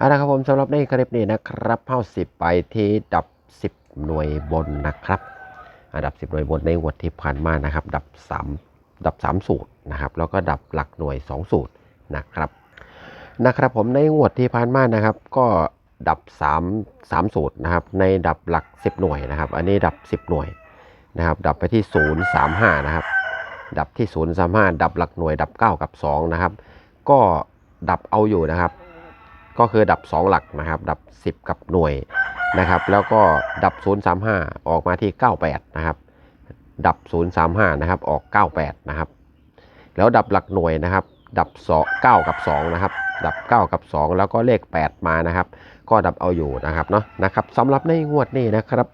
เอาละครับผมสำหรับในคลิปนี้นะครับเข้าสิบไปที่ดับสิบหน่วยบนนะครับอันดับสิบหน่วยบนในงวดที่ผ่านมานะครับ ดับสามดับสามสูตรนะครับ แล้วก็ดับหลักหน่วยสองสูตรนะครับนะครับผมในงวดที่ผ่านมานะครับ ก็ดับ 3 3 สูตรนะครับ ในดับหลัก 10 หน่วยนะครับ อันนี้ดับ 10 หน่วยนะครับ ดับไปที่ 035 นะครับ ดับที่ 035 ดับหลักหน่วย ดับ 9 กับ 2 นะครับ ก็ดับเอาอยู่นะครับ ก็คือดับ 2 หลักนะครับ ดับ 10 กับหน่วยนะครับ แล้วก็ดับ 035 ออกมาที่ 98 นะครับ ดับ 035 นะครับ ออก 98 นะครับ แล้วดับหลักหน่วยนะครับ ดับ2 9กับ 2 นะครับ ดับ 9 กับ 2 แล้วก็เลข 8 มานะครับ ก็ดับเอาอยู่นะครับเนาะ นะครับสำหรับในงวดนี้นะครับ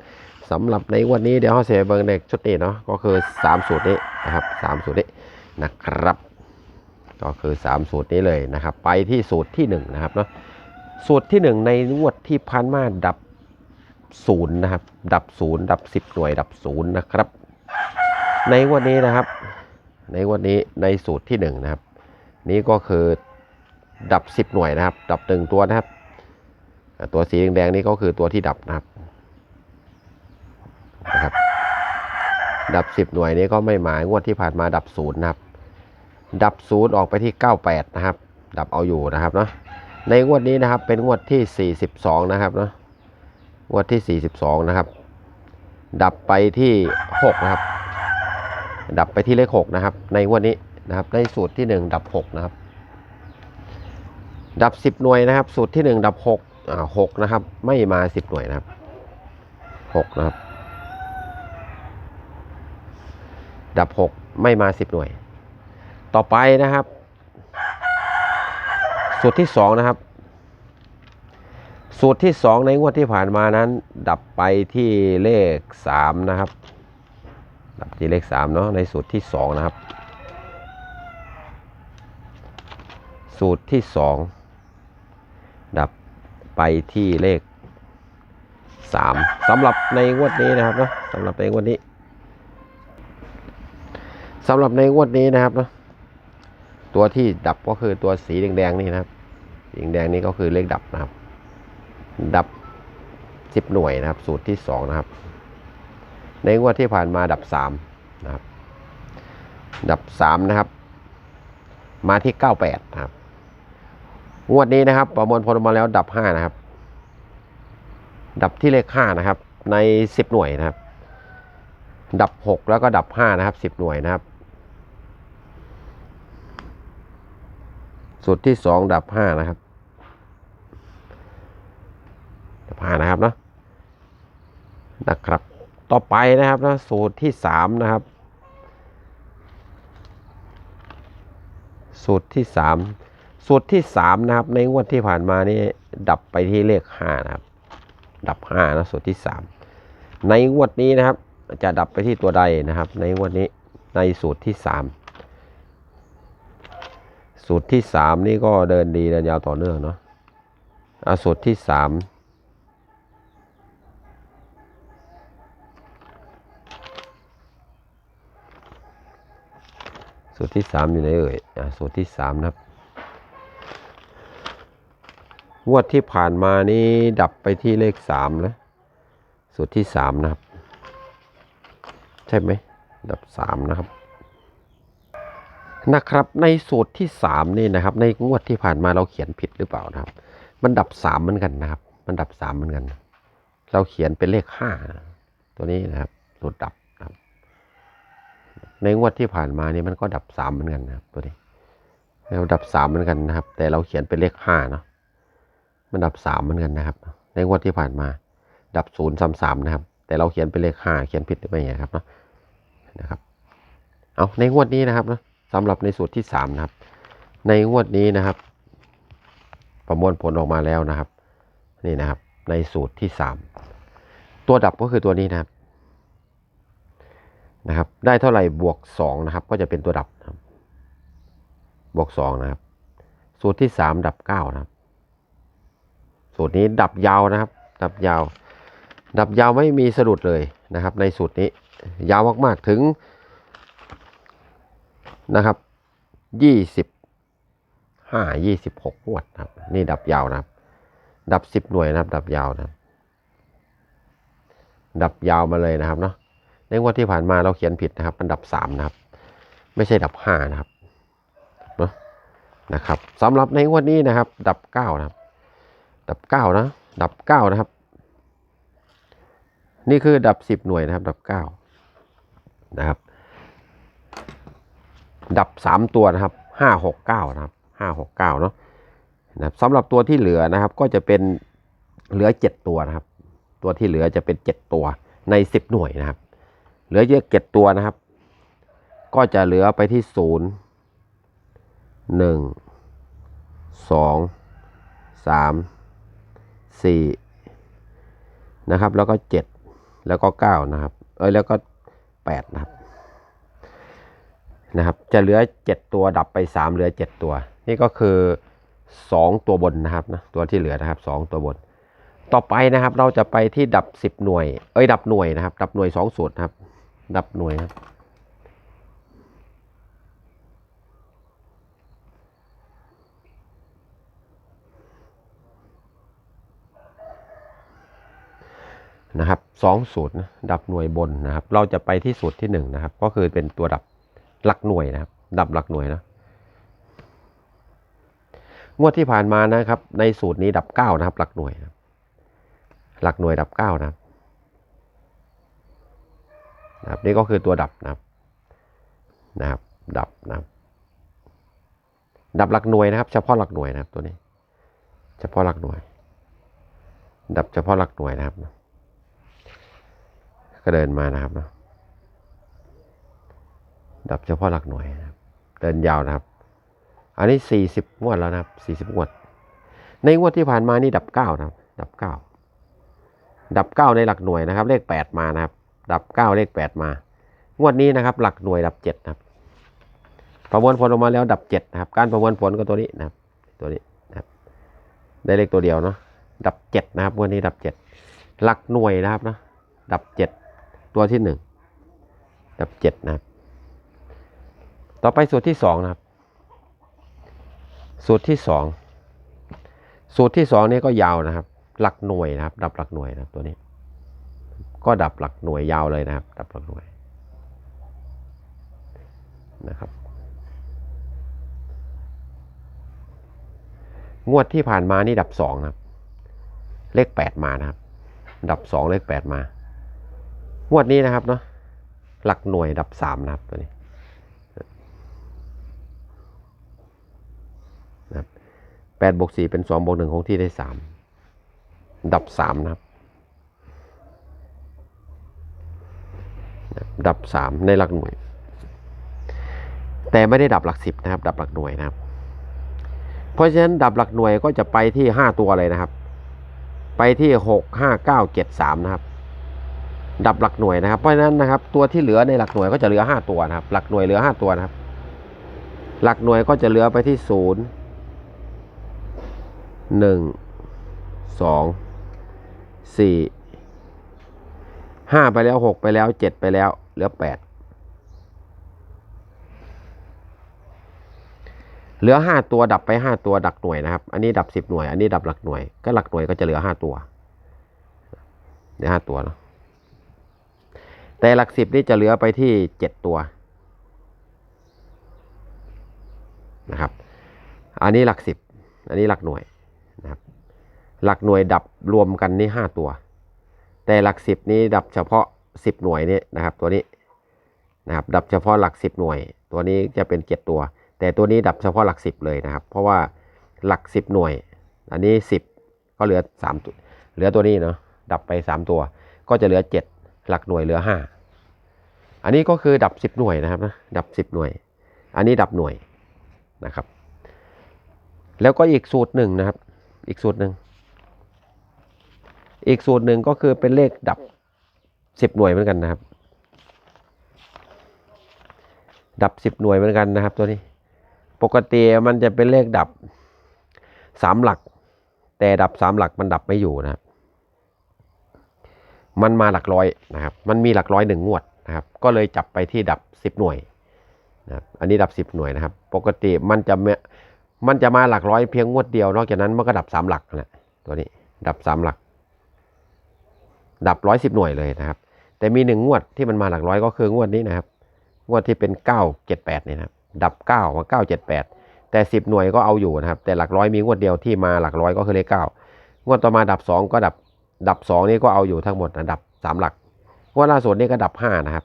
สำหรับในวดนี้เดี๋ยวเราเสียเบิงในชุดนี้เนาะ ก็คือ 3 สูตรนี้นะครับ 3 สูตรนี้นะครับ ก็คือ 3 สูตรนี้เลยนะครับ ไปที่สูตรที่ 1 นะครับเนาะสูตรที่ 1 ในงวดที่พันมาดับ0นย์นะครับ ดับ0ดับ 10 หน่วยดับ0นย์นะครับ ในงวดนี้นะครับ ในงวันนี้ในสูตรที่1นะครับ นี้ก็คือดับ 10 หน่วยนะครับ ดับหนึ่งตัวนะครับ ตัวสีแดงๆนี่ก็คือตัวที่ดับนะครับนะครับ ดับ 10 หน่วยนี้ก็ไม่หมายงวดที่ผ่านมาดับศูนย์นะครับ ดับศูนย์ออกไปที่ 98 นะครับ ดับเอาอยู่นะครับเนาะในงวดนี้นะครับเป็นงวดที่ 42 นะครับเนาะงวดที่ 42 นะครับ ดับไปที่ 6 นะครับ ดับไปที่เลข 6 นะครับ ในงวดนี้นะครับในสูตรที่ 1 ดับ 6 นะครับ ดับ 10 หน่วยนะครับ สูตรที่ 1 ดับ6อ่า6นะครับ ไม่มา 10 หน่วยนะครับ 6 นะครับ ดับ 6 ไม่มา 10 หน่วย ต่อไปนะครับ สูตรที่2นะครับ สูตรที่2ในงวดที่ผ่านมานั้น ดับไปที่เลข3นะครับ ดับที่เลข3เนาะในสูตรที่2นะครับ สูตรที่2ดับไปที่เลข3สำหรับในงวดนี้นะครับเนาะสำหรับในงวดนี้สำหรับในงวดนี้นะครับเนาะ ตัวที่ดับก็คือตัวสีแดงๆนี่นะครับสีแดงๆนี่ก็คือเลขดับนะครับ ดับ10หน่วยนะครับ สูตรที่2นะครับ ในงวดที่ผ่านมาดับ3นะครับ ดับ3นะครับ มาที่98นะครับ งวดนี้นะครับ ประมวลผลมาแล้วดับ5นะครับ ดับที่เลข5นะครับ ใน10หน่วยนะครับ ดับ6แล้วก็ดับ5นะครับ10หน่วยนะครับ สูตรที่2ดับ5นะครับ ดับ5นะครับเนาะนะครับ ต่อไปนะครับนะสูตรที่3นะครับ สูตรที่3สูตรที่3นะครับ ในงวดที่ผ่านมานี่ดับไปที่เลข5นะครับ ดับ5นะสูตรที่3ในงวดนี้นะครับ จะดับไปที่ตัวใดนะครับ ในงวดนี้ในสูตรที่3 สูตรที่3นี่ก็เดินดีเดินยาวต่อเนื่องเนาะอาสูตรที่3สูตรที่สามอยู่ไหนเอ่ยอ่าสูตรที่สามนะครับงวดที่ผ่านมานี้ดับไปที่เลขสามแล้วสูตรที่สามนะครับ ใช่ไหมดับสามนะครับ นะครับ ในสูตรที่สามนี่นะครับ ในงวดที่ผ่านมาเราเขียนผิดหรือเปล่านะครับ มันดับสามเหมือนกันนะครับ มันดับสามเหมือนกัน เราเขียนเป็นเลขห้าตัวนี้นะครับ สูตรดับนะครับ ในงวดที่ผ่านมานี่มันก็ดับสามเหมือนกันนะครับ ตัวนี้เราดับสามเหมือนกันนะครับ แต่เราเขียนเป็นเลขห้าเนาะมันดับสามเหมือนกันนะครับ ในงวดที่ผ่านมา ดับศูนย์สามสามนะครับ แต่เราเขียนเป็นเลขห้าเขียนผิดหรือไม่ครับเนาะนะครับ เอาในงวดนี้นะครับเนาะ สำหรับในสูตรที่สามนะครับ ในงวดนี้นะครับ ประมวลผลออกมาแล้วนะครับ นี่นะครับ ในสูตรที่สามตัวดับก็คือตัวนี้นะครับนะครับ ได้เท่าไหร่บวก2นะครับ ก็จะเป็นตัวดับนะครับบวก2นะครับ สูตรที่ 3 ดับ9นะครับ สูตรนี้ดับยาวนะครับ ดับยาว ดับยาวไม่มีสะดุดเลยนะครับ ในสูตรนี้ยาวมากๆถึง นะครับยี่สิบห้ายี่สิบหกงวดครับ นี่ดับยาวนะครับ ดับสิบหน่วยนะครับ ดับยาวนะครับ ดับยาวมาเลยนะครับเนาะในงวดที่ผ่านมาเราเขียนผิดนะครับ มันดับสามนะครับ ไม่ใช่ดับห้านะครับเนาะนะครับสำหรับในงวดนี้นะครับ ดับเก้านะครับ ดับเก้านะ ดับเก้านะครับ นี่คือดับสิบหน่วยนะครับ ดับเก้านะครับ ดับสามตัวนะครับห้าหกเก้านะครับห้าหกเก้าเนาะนะครับสำหรับตัวที่เหลือนะครับก็จะเป็นเหลือเจ็ดตัวนะครับ ตัวที่เหลือจะเป็นเจ็ดตัวในสิบหน่วยนะครับ เหลือเยอะเจ็ดตัวนะครับ ก็จะเหลือไปที่ศูนย์หนึ่งสองสามสี่นะครับแล้วก็เจ็ดแล้วก็เก้านะครับ เอ้ยแล้วก็แปดนะครับ นะครับ จะเหลือเจ็ดตัวดับไปสามเหลือเจ็ดตัว นี่ก็คือสองตัวบนนะครับนะตัวที่เหลือนะครับสองตัวบน ต่อไปนะครับเราจะไปที่ดับสิบหน่วย เอ้ยดับหน่วยนะครับ ดับหน่วยสองสูตรนะครับ ดับหน่วยครับนะครับสองสูตรนะดับหน่วยบนนะครับ เราจะไปที่สูตรที่หนึ่งนะครับ ก็คือเป็นตัวดับ หลักหน่วยนะครับ ดับหลักหน่วยนะ งวดที่ผ่านมานะครับ ในสูตรนี้ดับเก้านะครับ หลักหน่วยนะหลักหน่วยดับเก้านะครับนะครับนี่ก็คือตัวดับนะครับนะครับ ดับนะครับ ดับหลักหน่วยนะครับ เฉพาะหลักหน่วยนะครับตัวนี้ เฉพาะหลักหน่วย ดับเฉพาะหลักหน่วยนะครับ ก็เดินมานะครับนะ ดับเฉพาะหลักหน่วยนะครับ เดินยาวนะครับ อันนี้สี่สิบงวดแล้วนะครับสี่สิบงวด ในงวดที่ผ่านมานี่ดับเก้านะครับ ดับเก้าดับเก้าในหลักหน่วยนะครับ เลขแปดมานะครับ ดับเก้าเลขแปดมา งวดนี้นะครับ หลักหน่วยดับเจ็ดนะครับ ประมวลผลออกมาแล้วดับเจ็ดนะครับ การประมวลผลก็ตัวนี้นะครับ ตัวนี้นะครับได้เลขตัวเดียวเนาะ ดับเจ็ดนะครับ งวดนี้ดับเจ็ดหลักหน่วยนะครับนะ ดับเจ็ดตัวที่หนึ่งดับเจ็ดนะครับ ต่อไปสูตรที่สองนะครับ สูตรที่สองสูตรที่สองนี่ก็ยาวนะครับ หลักหน่วยนะครับ ดับหลักหน่วยนะครับตัวนี้ ก็ดับหลักหน่วยยาวเลยนะครับ ดับหลักหน่วยนะครับ งวดที่ผ่านมานี่ดับสองนะครับ เลขแปดมานะครับ ดับสองเลขแปดมางวดนี้นะครับเนาะหลักหน่วยดับสามนะครับตัวนี้ 8บวก4เป็น2บวก1คงที่ได้ 3 ดับ 3 นะครับ ดับ 3 ในหลักหน่วย แต่ไม่ได้ดับหลัก 10 นะครับ ดับหลักหน่วยนะครับ เพราะฉะนั้นดับหลักหน่วยก็จะไปที่ 5 ตัวเลยนะครับ ไปที่ 6 5 9 7 3 นะครับ ดับหลักหน่วยนะครับ เพราะฉะนั้นนะครับ ตัวที่เหลือในหลักหน่วยก็จะเหลือ 5 ตัวนะครับ หลักหน่วยเหลือ 5 ตัวนะครับ หลักหน่วยก็จะเหลือไปที่ 0 หนึ่งสองสี่ห้าไปแล้วหกไปแล้วเจ็ดไปแล้วเหลือแปดเหลือห้าตัวดับไปห้าตัวดักหน่วยนะครับ อันนี้ดับสิบหน่วย อันนี้ดับหลักหน่วย ก็หลักหน่วยก็จะเหลือห้าตัวเหลือห้าตัวเนาะแต่หลักสิบนี่จะเหลือไปที่เจ็ดตัวนะครับ อันนี้หลักสิบอันนี้หลักหน่วย นะครับ หลักหน่วยดับรวมกันนี่ห้าตัว แต่หลักสิบนี้ดับเฉพาะสิบหน่วยนี่นะครับ ตัวนี้นะครับดับเฉพาะหลักสิบหน่วย ตัวนี้จะเป็นเจ็ดตัว แต่ตัวนี้ดับเฉพาะหลักสิบเลยนะครับ เพราะว่าหลักสิบหน่วย อันนี้สิบก็เหลือสามตัวเหลือตัวนี้เนาะดับไปสามตัว ก็จะเหลือเจ็ดหลักหน่วยเหลือห้าอันนี้ก็คือดับสิบหน่วยนะครับนะดับสิบหน่วย อันนี้ดับหน่วยนะครับ แล้วก็อีกสูตรหนึ่งนะครับ อีกสูตรหนึ่ง อีกสูตรหนึ่งก็คือเป็นเลขดับสิบหน่วยเหมือนกันนะครับ ดับสิบหน่วยเหมือนกันนะครับ ตัวนี้ ปกติมันจะเป็นเลขดับสามหลัก แต่ดับสามหลักมันดับไม่อยู่นะครับ มันมาหลักร้อยนะครับ มันมีหลักร้อยหนึ่งงวดนะครับ ก็เลยจับไปที่ดับสิบหน่วยนะครับ อันนี้ดับสิบหน่วยนะครับ ปกติมันจะ มันจะมาหลักร้อยเพียงงวดเดียว นอกจากนั้นมันก็ดับสามหลักนะตัวนี้ ดับสามหลัก ดับร้อยสิบหน่วยเลยนะครับ แต่มีหนึ่งงวดที่มันมาหลักร้อยก็คืองวดนี้นะครับ งวดที่เป็นเก้าเจ็ดแปดเนี่ยนะครับ ดับเก้ามาเก้าเจ็ดแปดแต่สิบหน่วยก็เอาอยู่นะครับ แต่หลักร้อยมีงวดเดียวที่มาหลักร้อยก็คือเลขเก้างวดต่อมาดับสองก็ดับ ดับสองนี่ก็เอาอยู่ทั้งหมดนะดับสามหลักงวดล่าสุดนี่ก็ดับห้านะครับ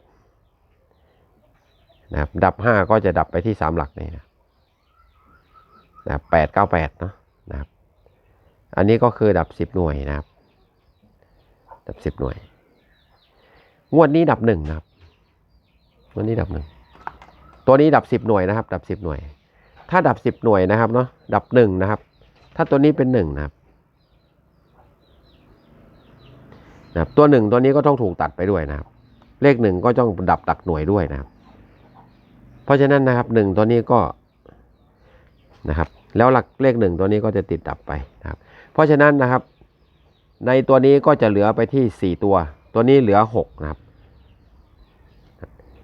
นะครับ ดับห้าก็จะดับไปที่สามหลักนี่นะ นะครับแปดเก้าแปดเนาะนะครับ อันนี้ก็คือดับสิบหน่วยนะครับ ดับสิบหน่วย งวดนี้ดับหนึ่งนะครับ งวดนี้ดับหนึ่ง ตัวนี้ดับสิบหน่วยนะครับ ดับสิบหน่วย ถ้าดับสิบหน่วยนะครับเนาะ ดับหนึ่งนะครับ ถ้าตัวนี้เป็นหนึ่งนะครับนะครับตัวหนึ่งตัวนี้ก็ต้องถูกตัดไปด้วยนะครับ เลขหนึ่งก็ต้องดับหลักหน่วยด้วยนะครับ เพราะฉะนั้นนะครับหนึ่งตัวนี้ก็ นะครับ แล้วหลักเลขหนึ่งตัวนี้ก็จะติดดับไปนะครับ เพราะฉะนั้นนะครับ ในตัวนี้ก็จะเหลือไปที่ 4 ตัว ตัวนี้เหลือ6นะครับ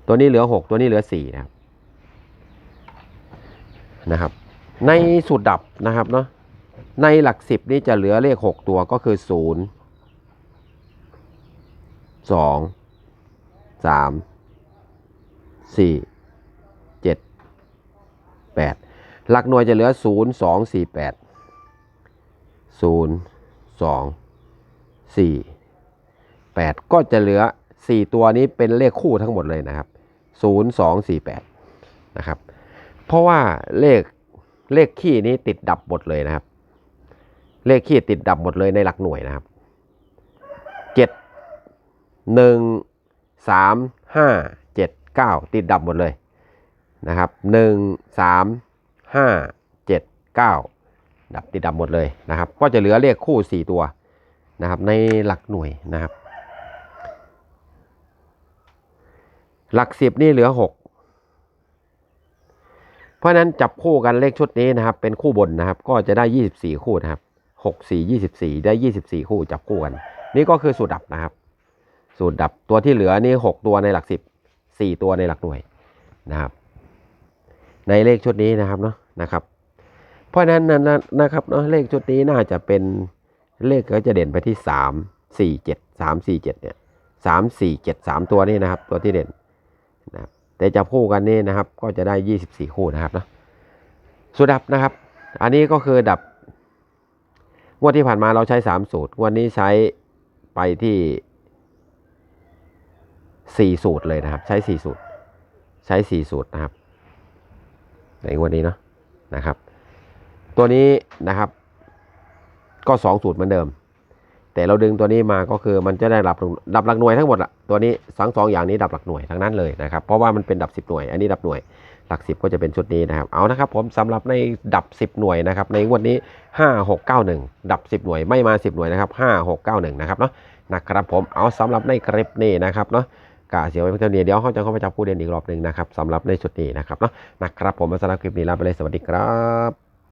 ตัวนี้เหลือ 6 ตัวนี้เหลือ4นะครับนะครับ ในสูตรดับนะครับเนาะในหลัก 10 นี้จะเหลือเลข 6 ตัวก็คือ 0 2 3 4 7 8 หลักหน่วยจะเหลือศูนย์สองสี่แปดศูนย์สองสี่แปดก็จะเหลือสี่ตัวนี้เป็นเลขคู่ทั้งหมดเลยนะครับศูนย์สองสี่แปดนะครับ เพราะว่าเลขเลขขี้นี้ติดดับหมดเลยนะครับ เลขขี้ติดดับหมดเลยในหลักหน่วยนะครับเจ็ดหนึ่งสามห้าเจ็ดเก้าติดดับหมดเลยนะครับหนึ่ งสามห้าเจ็ดเก้าดับติดดับหมดเลยนะครับ ก็จะเหลือเลขคู่สี่ตัวนะครับในหลักหน่วยนะครับ หลักสิบนี่เหลือหกเพราะฉะนั้นจับคู่กันเลขชุดนี้นะครับ เป็นคู่บนนะครับ ก็จะได้ 24 คู่นะครับ 6 4 24 ได้ 24 คู่จับคู่กัน นี่ก็คือสูตรดับนะครับ สูตรดับตัวที่เหลือนี่ 6 ตัวในหลัก 10 4 ตัวในหลักหน่วยนะครับ ในเลขชุดนี้นะครับเนาะนะครับ เพราะฉะนั้นนะนะครับเนาะเลขชุดนี้น่าจะเป็นเลขก็จะเด่นไปที่3 4 7 3 4 7เนี่ย3 4 7 3ตัวนี้นะครับ ตัวที่เด่นนะครับแต่จับคู่กันนี่นะครับ ก็จะได้24คู่นะครับเนาะสูตรดับนะครับ อันนี้ก็คือดับงวดที่ผ่านมาเราใช้3สูตรงวดนี้ใช้ไปที่4สูตรเลยนะครับ ใช้4สูตร ใช้4สูตรนะครับ ในงวดนี้เนาะนะครับ ตัวนี้นะครับ ก็2สูตรเหมือนเดิม แต่เราดึงตัวนี้มาก็คือมันจะได้ดับดับหลักหน่วยทั้งหมดละตัวนี้ทั้งสองอย่างนี้ดับหลักหน่วยทั้งนั้นเลยนะครับ เพราะว่ามันเป็นดับ 10 หน่วย อันนี้ดับหน่วยหลัก 10 ก็จะเป็นชุดนี้นะครับ เอานะครับ ผมสำหรับในดับ 10 หน่วยนะครับ ในงวดนี้ 5 6 9 1 ดับ 10 หน่วยไม่มา 10 หน่วยนะครับ 5 6 9 1 นะครับเนาะนะครับผมเอาสำหรับในคลิปนี้นะครับเนาะ กาเสียไว้เพียงเท่านี้เดี๋ยวเขาจะเข้าไปจับผู้เด่นอีกรอบหนึ่งนะครับสำหรับในชุดนี้นะครับเนาะนะครับผมสำหรับคลิปนี้ลาไปเลยสวัสดีครับ